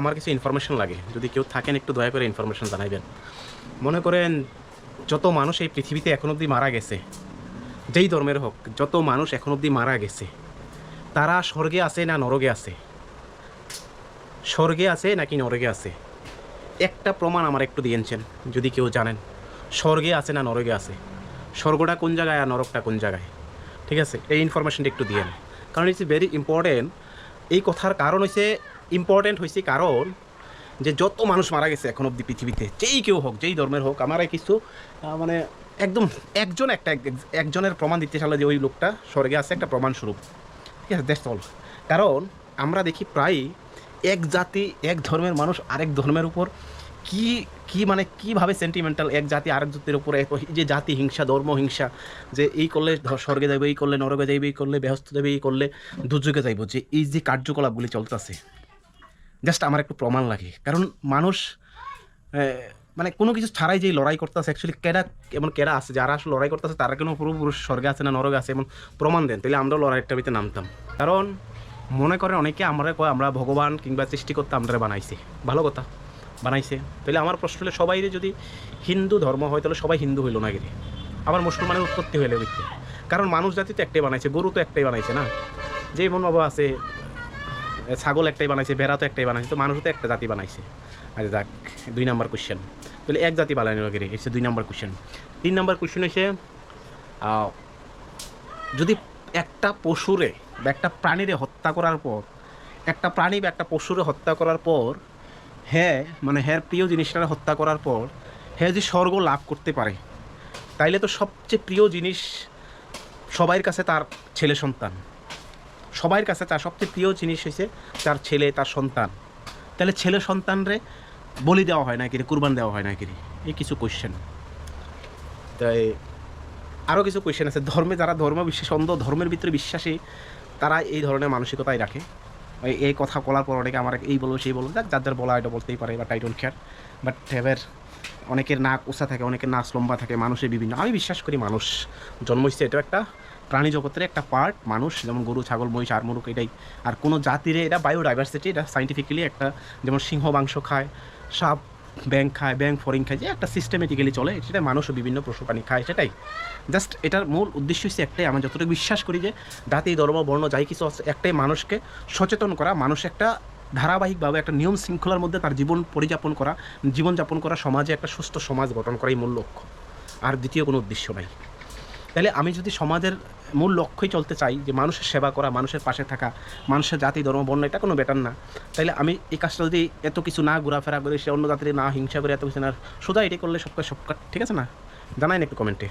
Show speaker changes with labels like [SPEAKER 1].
[SPEAKER 1] আমার কিছু ইনফরমেশন লাগে। যদি কেউ থাকেন, একটু দয়া করে ইনফরমেশন জানাইবেন। মনে করেন, যত মানুষ এই পৃথিবীতে এখন অবধি মারা গেছে, যেই ধর্মের হোক, যত মানুষ এখন অবধি মারা গেছে, তারা স্বর্গে আছে না নরগে আছে? স্বর্গে আছে নাকি নরগে আছে? একটা প্রমাণ আমার একটু দিয়েছেন, যদি কেউ জানেন। স্বর্গে আছে না নরগে আছে? স্বর্গটা কোন জায়গায় আর নরকটা কোন জায়গায়? ঠিক আছে? এই ইনফরমেশনটা একটু দিয়েন কারণ ইটস ভেরি ইম্পর্টেন্ট এই কথার কারণ হচ্ছে ইম্পর্টেন্ট হয়েছে কারণ যে যত মানুষ মারা গেছে এখন অব্দি পৃথিবীতে যেই কেউ হোক যেই ধর্মের হোক আমার কিছু মানে একদম একজন একটা এক- একজনের প্রমাণ দিতে চাইলে যে ওই লোকটা স্বর্গে আছে, একটা প্রমাণস্বরূপ ঠিক আছে দ্যাটস অল কারণ আমরা দেখি প্রায় এক জাতি, এক ধর্মের মানুষ আরেক ধর্মের উপর কি কি মানে কীভাবে সেন্টিমেন্টাল এক জাতি আরেক জাতির উপরে যে জাতি হিংসা, ধর্ম হিংসা, যে এই করলে স্বর্গে যাইবে, এই করলে নরকে যাইবে, এই করলে বেহস্ত যাবে এই করলে দুর্যোগে যাইব, যে এই যে কার্যকলাপগুলি চলতেছে। জাস্ট আমার একটু প্রমাণ লাগে। কারণ মানুষ মানে কোনো কিছু ছাড়াই যে লড়াই করতেছে অ্যাকচুয়ালি কেডা, এমন কেডা আছে, যারা আসলে লড়াই করতেছে, তারা কেন পুরোপুরুষ স্বর্গে আছে না নরকে আছে, এমন প্রমাণ দেন তাহলে আমরাও লড়াইটা ভিতরে নামতাম। কারণ মনে করেন অনেকে আমরা কয়, আমরা ভগবান কিংবা সৃষ্টিকর্তা আমরা বানাইছি। ভালো কথা, বানাইছে। তাহলে আমার প্রশ্ন হলে সবাই যদি হিন্দু ধর্ম হয়, তাহলে সবাই হিন্দু হইল না গিয়ে আবার মুসলমানের উৎপত্তি হইলে কারণ মানুষ জাতি তো একটাই বানাইছে, গরু তো একটাই বানাইছে না? যে মন বাবা আছে ছাগল একটাই বানাইছে ভেড়া তো একটাই বানাইছে, তো মানুষ তো একটা জাতি বানাইছে। আচ্ছা যাক, দুই নাম্বার কোয়েশ্চেন তাহলে এক জাতি বানানো গেলে এসে দুই নাম্বার কোশ্চেন তিন নাম্বার কোশ্চেন হচ্ছে যদি একটা পশুরে বা একটা প্রাণীরে হত্যা করার পর, একটা প্রাণী বা একটা পশুরে হত্যা করার পর হ্যাঁ মানে হ্যার প্রিয় জিনিসটা হত্যা করার পর হ্যাঁ যদি স্বর্গ লাভ করতে পারে, তাইলে তো সবচেয়ে প্রিয় জিনিস সবাইয়ের কাছে তার ছেলে সন্তান। সবার কাছে তার সবচেয়ে প্রিয় জিনিস হয়েছে তার ছেলে তার সন্তান। তাহলে ছেলে সন্তানরে বলি দেওয়া হয় না কি রে, কুরবান দেওয়া হয় না কি রে? এই কিছু কোয়েশ্চেন তাই আরও কিছু কোয়েশ্চেন আছে। ধর্মে যারা ধর্ম বিশ্বাস অন্ধ ধর্মের ভিতরে বিশ্বাসী তারা এই ধরনের মানসিকতাই রাখে। এই- কথা বলার পর অনেকে আমার এই বলব সেই বলব। যাক যার বলা এটা বলতেই পারে বা টাইটল খেয়ার বাট এবার অনেকের নাক উঁচা থাকে, অনেকের নাচ লম্বা থাকে, মানুষের বিভিন্ন। আমি বিশ্বাস করি মানুষ জন্ম হচ্ছে এটা একটা প্রাণী জগতের একটা পার্ট মানুষ, যেমন গরু, ছাগল, মহিষ, আর মুরুক, এটাই। আর কোনো জাতির এটা বায়োডাইভার্সিটি এটা সাইন্টিফিক্যালি একটা, যেমন সিংহ, মাংস খায়, সাপ ব্যাং খায় ব্যাং ফরিং খায়, যে একটা সিস্টেমেটিক্যালি চলে, সেটা মানুষও বিভিন্ন পশু প্রাণী খায়, সেটাই। জাস্ট এটার মূল উদ্দেশ্য হচ্ছে একটাই, আমি যতটুকু বিশ্বাস করি যে জাতি, ধর্ম, বর্ণ, যাই কিছু একটাই মানুষকে সচেতন করা, মানুষ একটা ধারাবাহিকভাবে একটা নিয়ম শৃঙ্খলার মধ্যে তার জীবন পরিযাপন করা, জীবনযাপন করা সমাজে একটা সুস্থ সমাজ গঠন করাই মূল লক্ষ্য। আর দ্বিতীয় কোনো উদ্দেশ্য নাই। তাহলে আমি যদি সমাজের মূল লক্ষ্যই চলতে চাই যে মানুষের সেবা করা, মানুষের পাশে থাকা, মানুষের জাতি, ধর্ম, বর্ণ, এটা কোনো বেটার না। তাইলে আমি এই কাজটা যদি এত কিছু না ঘোরাফেরা করে, সে অন্য জাতির না হিংসা করে এত কিছু না, সোজা এটাই করলে সব সব ঠিক আছে না? জানাই না একটু কমেন্টে।